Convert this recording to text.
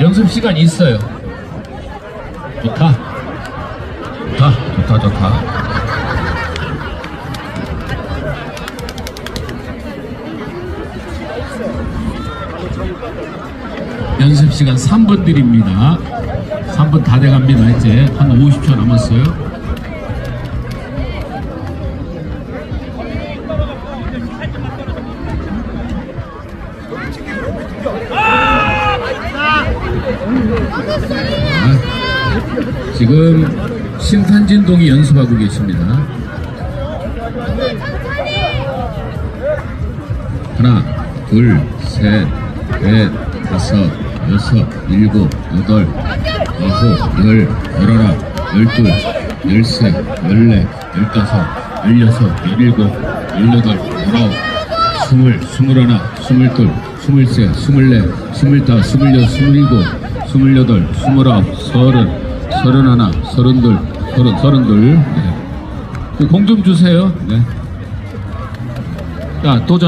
연습 시간 있어요. 좋다. 좋다, 좋다, 좋다. 연습 시간 3분 드립니다. 3분 다 돼갑니다. 이제 한 50초 남았어요. 자, 지금 신탄진동이 연습하고 계십니다. 하나, 둘, 셋, 넷, 다섯, 여섯, 일곱, 여덟, 아홉, 열, 열하나, 열둘, 열세, 열네, 열다섯, 열여섯, 열일곱, 열여덟, 열아홉, 스물, 스물하나, 스물둘, 스물세, 스물네, 스물다, 스물여, 스물일곱, 스물여덟, 스물아홉, 서른, 서른하나, 서른둘, 서른, 서른둘. 네. 공좀 주세요. 네. 자, 도전.